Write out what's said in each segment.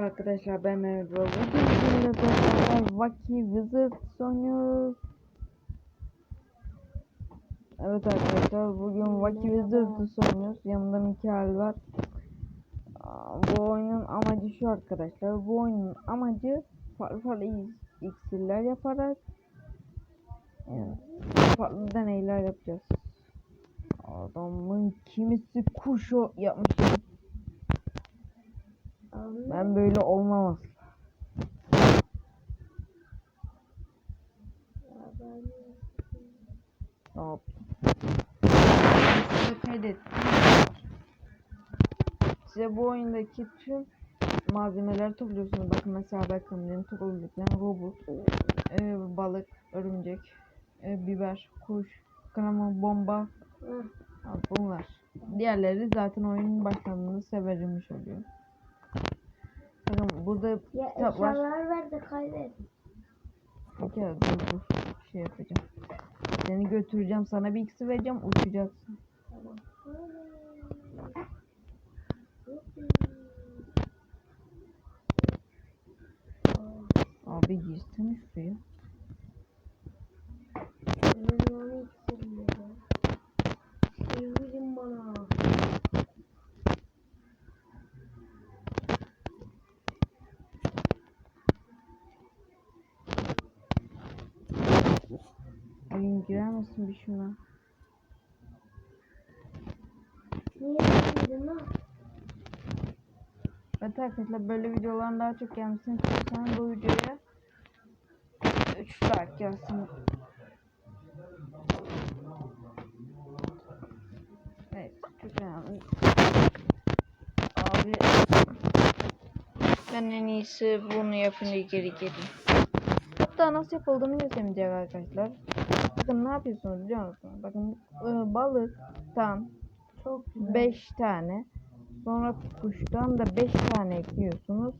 Merhaba arkadaşlar ben Mehmet Baba. Bugün beraber Wacky Wizard oynuyoruz. Evet arkadaşlar bugün Wacky Wizard oynuyoruz. Yanımda Mikael var. Bu oyunun amacı şu arkadaşlar. Bu oyunun amacı farklı farklı iksirler yaparak yani farklı deneyler yapacağız. Adamın kimisi kuş o Ben böyle olmam asla. Hop. Size kaydettim. Size bu oyundaki tüm malzemeleri topluyorsunuz. Bakın mesela bakın benim topladıklarım robot, e, balık, örümcek, e, biber, kuş, kanama, bomba. Ha, bunlar. Diğerleri zaten oyunun başlandığında severilmiş oluyor. Burada Ya kitap var. eşyalar ver de kaydet. Peki dur dur şey yapacağım. Seni götüreceğim sana bir ikisi vereceğim uçacaksın. Tamam. Abi girsene şuraya. Benim onu iksirim ya. Sevgilim bana. Oyun girer misin bir şuna? Niye? Evet arkadaşlar böyle videoların daha çok gelmesini istiyorsanız bu videoya 3 like gelsin. Evet çok önemli. Abi ben en iyisi bunu yapınca geri geleyim. Hatta nasıl yapıldığını göstermeyecek arkadaşlar. Bakın ne yapıyorsunuz biliyor musunuz? Bakın e, balıktan Çok güzel. 5 tane. Sonra kuştan da 5 tane ekliyorsunuz.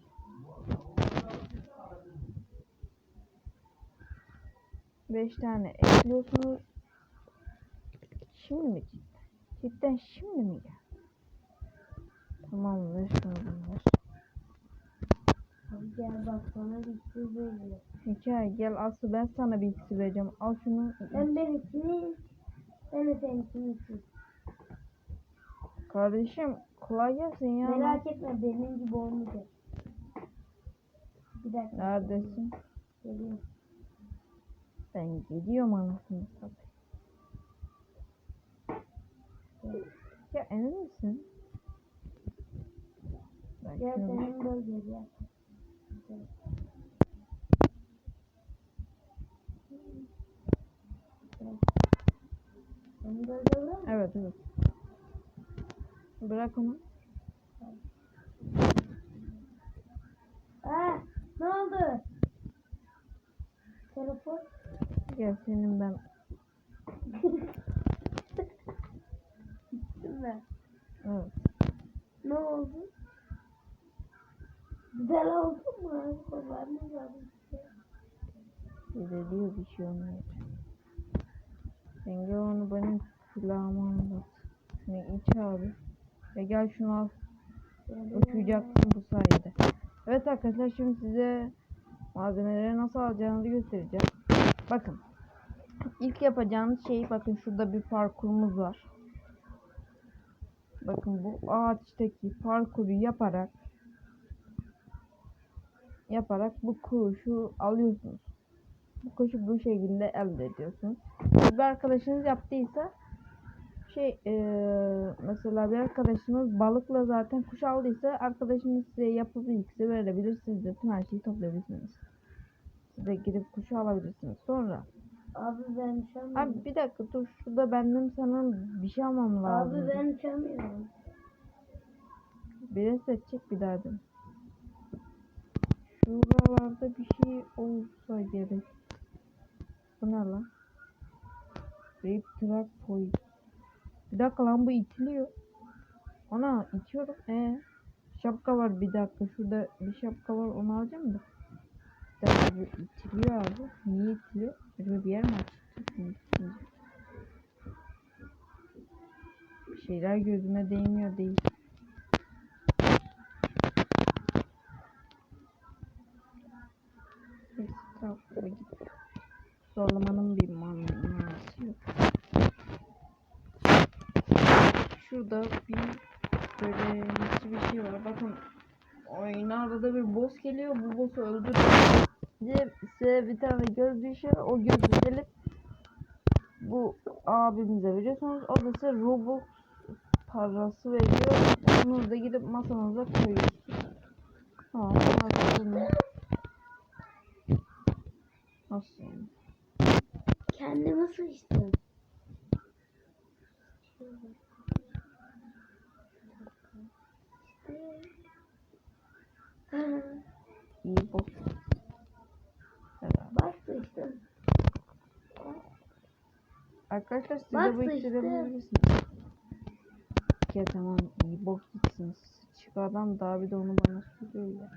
Beş tane ekliyorsunuz. Şimdi mi cidden? Cidden şimdi mi ya? Tamam ver şunu ver. Abi gel bak sana bir veriyor. Hikaye gel Aslı ben sana bir vereceğim. Al şunu. Ben benimkini ben de seninkini istiyorum. Kardeşim kolay gelsin ya. Merak etme benim gibi olmayacak. Bir dakika. Neredesin? Geliyorum. Ben gidiyorum anasını satayım. Ya emin misin? Ben Gel şunu- senin mı? Evet evet. Bırak onu. Aa, ne oldu? Telefon. Gel senin ben. Gittim ben. Evet. Ne oldu? Güzel oldu mu? Bir de diyor bir şey olmayacak. Sen onu benim kulağıma anlat. Şunu iç abi. Ve gel şunu al. Uçacaksın bu sayede. Evet arkadaşlar şimdi size malzemeleri nasıl alacağınızı göstereceğim. Bakın. İlk yapacağınız şey bakın şurada bir parkurumuz var. Bakın bu ağaçtaki parkuru yaparak yaparak bu kuşu alıyorsunuz. Bu kuşu bu şekilde elde ediyorsunuz. Bir arkadaşınız yaptıysa şey eee, mesela bir arkadaşınız balıkla zaten kuş aldıysa arkadaşınız size yapıp ikisi verebilir. Siz de tüm her şeyi toplayabilirsiniz. Siz de gidip kuşu alabilirsiniz. Sonra Abi ben uçamıyorum. abi bir dakika dur şurada benim sana bir şey almam lazım. Abi ben uçamıyorum. Bir seçecek bir daha dedim. Şuralarda bir şey olsa gerek. Bu ne lan? Rape track point. Bir dakika lan bu itiliyor. Ana itiyorum. Ee, şapka var bir dakika. Şurada bir şapka var onu alacağım da. Bir dakika bu itiliyor abi. Niye itiliyor? Acaba bir yer mi açık? Bir şeyler gözüme değmiyor değil. Zorlamanın bir manası yok. Şurada bir böyle nasıl bir şey var. Bakın oyuna arada bir boss geliyor. Bu boss'u öldürüyor. Diye size bir tane göz düşüyor. O gözü delip bu abimize veriyorsunuz. O da size Robux parası veriyor. Onu da gidip masanıza koyuyorsunuz. Bunu. Nasıl yani? Kendimi sıçtım. İyi. Evet. Bak sıçtım. Arkadaşlar siz Bak de bu işte. ikisi yapabilirsiniz. Ya tamam iyi bok gitsiniz. Çık adam daha bir de onu bana söylüyor ya.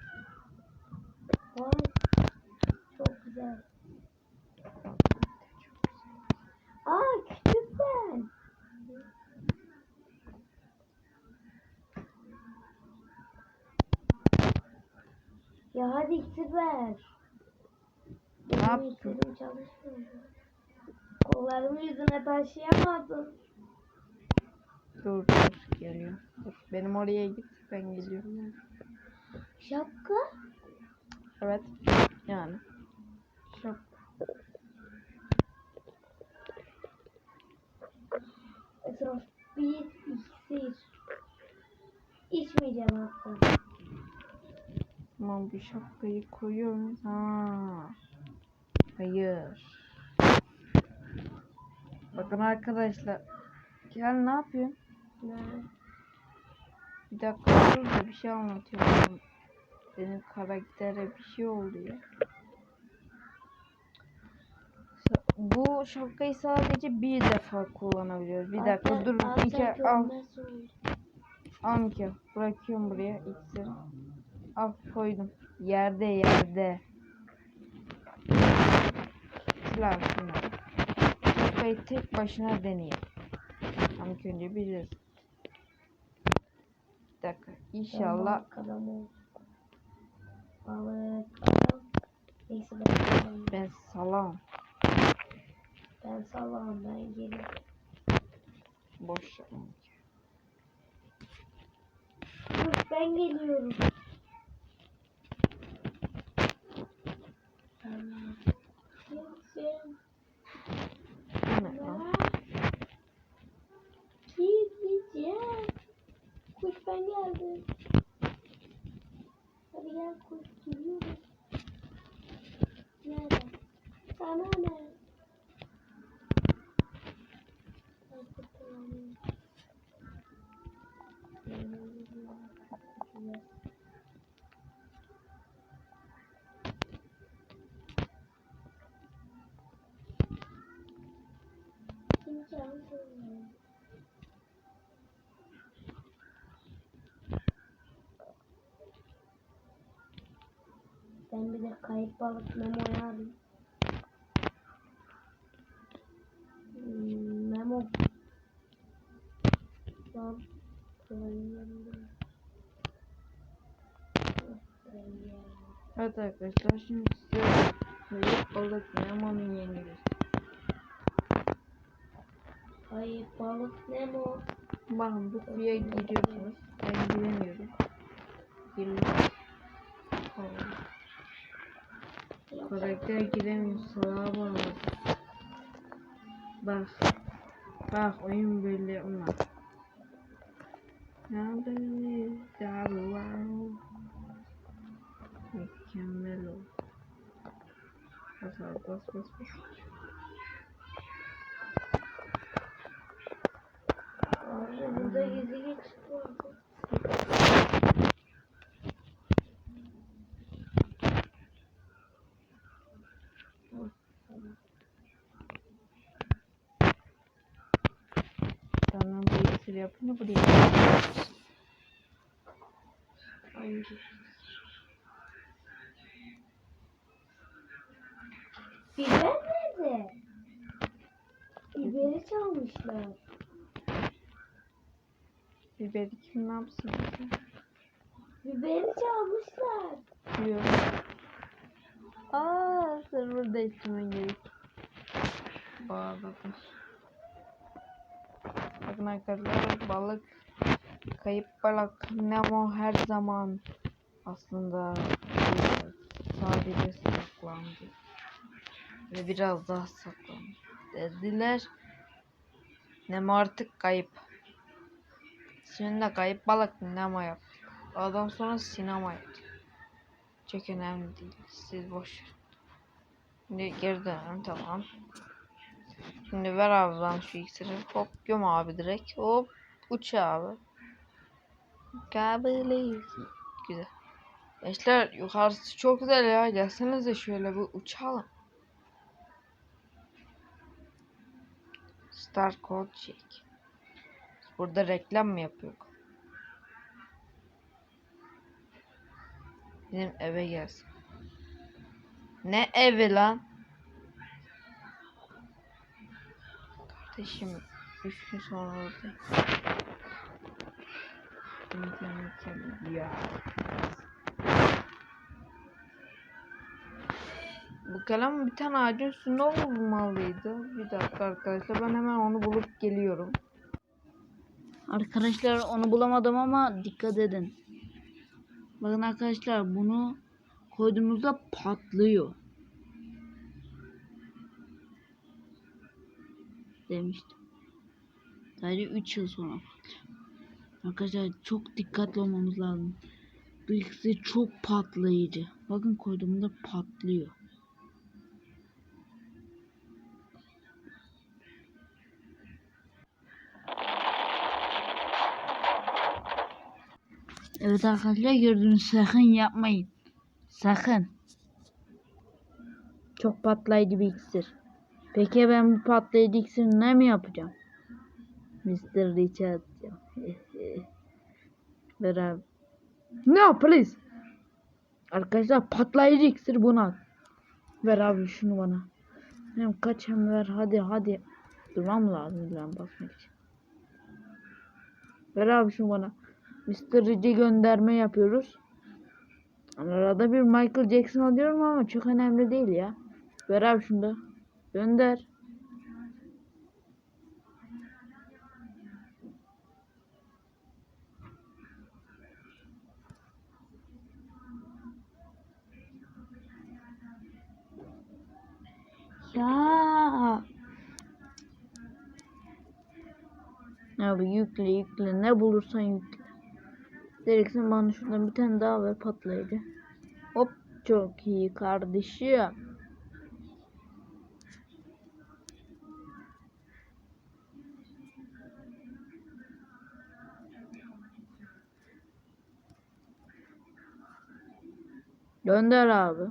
Vay. Çok güzel. Aa küçük ben. Ya hadi iksir ver. Ne yaptın? Kollarımı yüzüne taşıyamadım. Dur dur geliyor. Dur. Benim oraya git ben geliyorum. Şapka? Evet. Yani. Şok. Etraf bir iksir. İçmeyeceğim hatta. Tamam bir şapkayı koyuyorum. Ha. Hayır. Bakın arkadaşlar. Gel ne yapıyorsun? Ne? Bir dakika dur da bir şey anlatıyorum. Benim karaktere bir şey oldu ya. Bu şapkayı sadece bir defa kullanabiliyoruz. Bir dakika dur. Alper Bir kere al. Al Mika. Bırakıyorum buraya iksiri. Al koydum. Yerde yerde. Silah şunu. Şapkayı tek başına deneyeyim. Ama önce bir Bir dakika. İnşallah ben salam. ben salam. Ben salam ben gelirim. Boş yapma. Ben geliyorum. Tamam. Kimsin? Bu ne lan? Gideceğim. Kuş ben geldim. Hadi gel kuş gidiyoruz. Ben bir de kayıp balık Memo'yu arayayım. Hmm, Memo. Lan. Evet arkadaşlar şimdi size kayıp balık Nemo'nun yerini göstereyim. Kayıp balık Nemo. Bakın bu suya giriyorsunuz. Ben giremiyorum. Giriyor. Karakter giremiyor. Salağa bağlı. Bak. Bak oyun böyle ona. Ya böyle wow. Mükemmel o. Bas bas bas bas. Burada gizli. Tamam bu iksir yapın da buraya. Hangi? Biber nerede? Biberi çalmışlar. Biberi kim ne yapsın? Biberi çalmışlar. Diyor. Aa server değiştirmen gerek. bağlıdır. Bakın arkadaşlar balık kayıp balık Nemo her zaman aslında sadece saklandı ve biraz daha saklandı dediler. Nemo artık kayıp. Şimdi kayıp balık Nemo yaptık. Ondan sonra sinema yaptık. Çok önemli değil. Siz boş verin. Şimdi geri dönelim tamam. Şimdi ver abi ben şu iksiri. Hop göm abi direkt. Hop uç abi. Kabili. Güzel. Gençler yukarısı çok güzel ya. Gelsenize şöyle bir uçalım. Star Code Check. Burada reklam mı yapıyor? Benim eve gelsin. Ne evi lan? Kardeşim 3 gün sonra. İnternet ya. Bu kalem bir tane ağacın üstünde olmalıydı. Bir dakika arkadaşlar ben hemen onu bulup geliyorum. Arkadaşlar onu bulamadım ama dikkat edin. Bakın arkadaşlar bunu koyduğumuzda patlıyor. Demiştim. Sadece 3 yıl sonra. Arkadaşlar çok dikkatli olmamız lazım. Bu ikisi çok patlayıcı. Bakın koyduğumda patlıyor. Evet arkadaşlar gördüğünüz sakın yapmayın. Sakın. Çok patlayıcı bir iksir. Peki ben bu patlayıcı iksiri ne mi yapacağım? Mr. Richard. Ver abi. No please. Arkadaşlar patlayıcı iksir buna. Ver abi şunu bana. Hem kaç hem ver hadi hadi. Durmam lazım ben bakmak için. Ver abi şunu bana. Mr. Rich'e gönderme yapıyoruz. Arada bir Michael Jackson alıyorum ama çok önemli değil ya. Ver abi şunu da. Gönder. Ya. Abi yükle yükle ne bulursan yükle. Gerekirse bana şuradan bir tane daha ver patlayıcı. Hop çok iyi kardeşim. Gönder abi.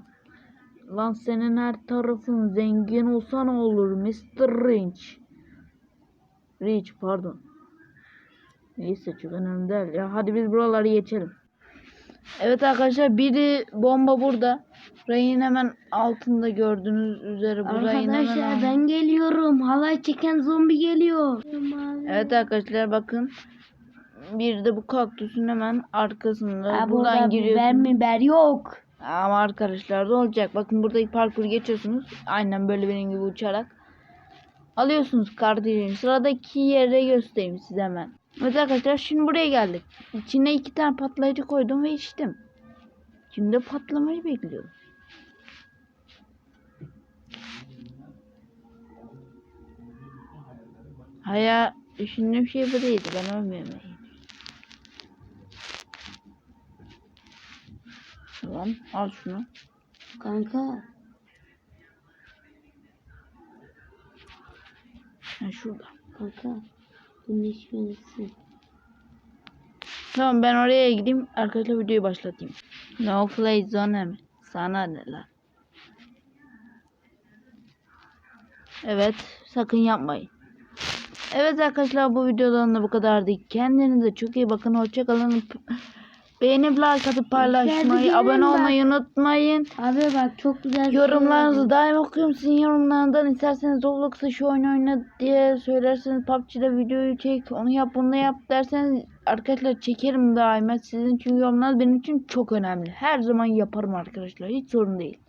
Lan senin her tarafın zengin olsa ne olur Mr. Rich. Rich pardon. Neyse çok önemli değil. Ya hadi biz buraları geçelim. Evet arkadaşlar biri bomba burada. Rayın hemen altında gördüğünüz üzere bu rayın hemen Arkadaşlar altında. ben geliyorum. Halay çeken zombi geliyor. Evet arkadaşlar bakın. Bir de bu kaktüsün hemen arkasında. Ha, Buradan burada giriyorsunuz. biber miber yok. Ama arkadaşlar da olacak. Bakın buradaki parkur geçiyorsunuz. Aynen böyle benim gibi uçarak. Alıyorsunuz kardeşim. Sıradaki yere göstereyim size hemen. Evet arkadaşlar şimdi buraya geldik. İçine iki tane patlayıcı koydum ve içtim. Şimdi patlamayı bekliyorum. Haya düşündüğüm şey bu değildi. Ben ölmüyorum. Tamam al şunu. Kanka. Ha şurada. Kanka. İçmelisin. Tamam ben oraya gideyim. Arkadaşlar videoyu başlatayım. No play zone mi? Sana ne lan? Evet. Sakın yapmayın. Evet arkadaşlar bu videodan da bu kadardı. Kendinize çok iyi bakın. Hoşçakalın. Beğenip like atıp paylaşmayı, abone olmayı unutmayın. Abi bak çok güzel. şey Yorumlarınızı oldu. daim okuyorum. Sizin yorumlarından isterseniz Roblox'ta şu oyunu oyna diye söylerseniz PUBG'de videoyu çek, onu yap, bunu yap derseniz arkadaşlar çekerim daima. Sizin çünkü yorumlar benim için çok önemli. Her zaman yaparım arkadaşlar. Hiç sorun değil.